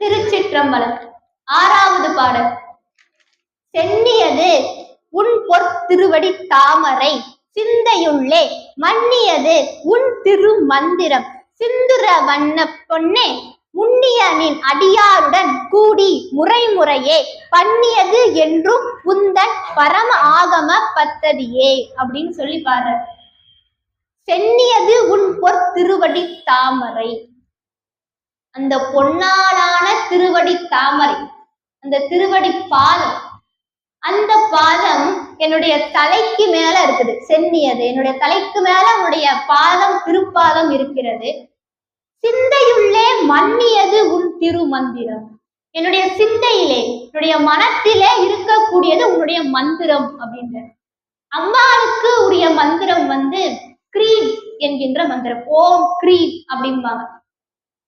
திருச்சிற்றம்பலம். ஆறாவது பாடல். சென்னியது உன் பொற்திருவடி தாமரை சிந்தையுள்ளே மன்னியது உன் திரு மந்திரம் சிந்துர வண்ண பொன்னே முன்னியனின் அடியாருடன் கூடி முறைமுறையே பண்ணியது என்றும் உந்தன் பரம ஆகம பத்ததியே அப்படின்னு சொல்லி பாரு சென்னியது உன் பொற்திருவடி தாமரை. அந்த பொன்னாலான திருவடி தாமரை அந்த திருவடி பாதம் அந்த பாதம் என்னுடைய தலைக்கு மேல இருக்குது சென்னியது என்னுடைய தலைக்கு மேல உன்னுடைய பாதம் திருப்பாதம் இருக்கிறது. சிந்தையுள்ளே மன்னியது உன் திருமந்திரம். என்னுடைய சிந்தையிலே என்னுடைய மனத்திலே இருக்கக்கூடியது உன்னுடைய மந்திரம் அப்படின்ற. அம்மாவுக்கு உரிய மந்திரம் வந்து கிரீம் என்கின்ற மந்திரம். ஓம் கிரீம் அப்படிம்பாங்க.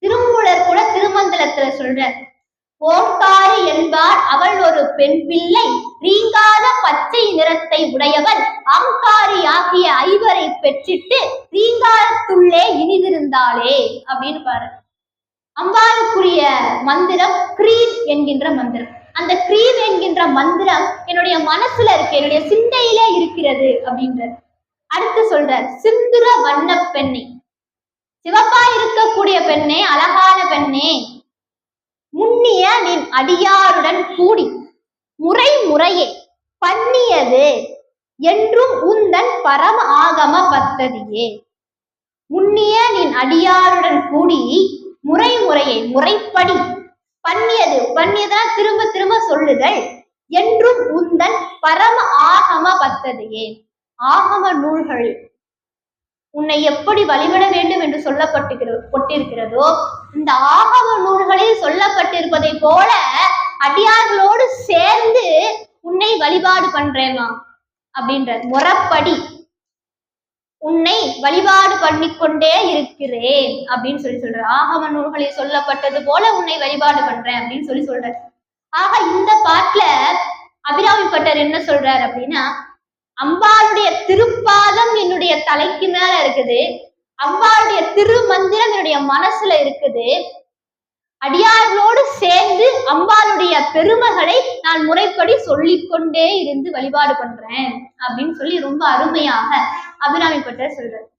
திருமூலர் கூட திருமந்திரத்துல சொல்ற ஓங்காரி என்பார் அவள் ஒரு பெண் பிள்ளை ரீங்காத பச்சை நிறத்தை உடையவள் ஆங்காரி ஆகிய ஐவரை பெற்றிட்டு ரீங்காரத்துள்ளே இனிதிருந்தாளே அப்படின்னு பாரு அம்பாளுக்குரிய மந்திரம் கிரீம் என்கின்ற மந்திரம். அந்த கிரீம் என்கின்ற மந்திரம் என்னுடைய மனசுல இருக்கு என்னுடைய சிந்தையிலே இருக்கிறது அப்படின்றது அடுத்து சொல்றார் சிந்துர வண்ண பெண்ணை சிவப்பா இருக்கக்கூடிய பெண்ணே அழகான பெண்ணே. முன்னிய நின் அடியாருடன் கூடி முறை முறையே பண்ணியது என்றும் உந்தன் பரம ஆகம பத்ததியே. முன்னிய நின் அடியாருடன் கூடி முறை முறையை முறைப்படி பண்ணியது பண்ணியதா திரும்ப திரும்ப சொல்லுதல் என்றும் உந்தன் பரம ஆகம பத்ததியே. ஆகம நூல்கள் உன்னை எப்படி வழிபட வேண்டும் என்று சொல்லப்பட்டிருக்கிறது கொட்டிருக்கிறதோ இந்த ஆகம நூல்களில் சொல்லப்பட்டிருப்பதை போல அடியார்களோடு சேர்ந்து உன்னை வழிபாடு பண்றேமா அப்படின்ற முறப்படி உன்னை வழிபாடு பண்ணிக்கொண்டே இருக்கிறேன் அப்படின்னு சொல்லி சொல்ற ஆகம நூல்களில் சொல்லப்பட்டது போல உன்னை வழிபாடு பண்றேன் அப்படின்னு சொல்லி சொல்ற ஆக இந்த பாட்டுல அபிராமி பட்டர் என்ன சொல்றாரு அப்படின்னா அம்பாளுடைய திருப்பாதம் என்னுடைய தலைக்கு மேல இருக்குது. அம்பாளுடைய திருமந்திரம் என்னுடைய மனசுல இருக்குது. அடியார்களோடு சேர்ந்து அம்பாளுடைய பெருமைகளை நான் முறைப்படி சொல்லிக்கொண்டே இருந்து வழிபாடு பண்றேன் அப்படின்னு சொல்லி ரொம்ப அருமையாக அபிராமி பட்டர் சொல்றாரு.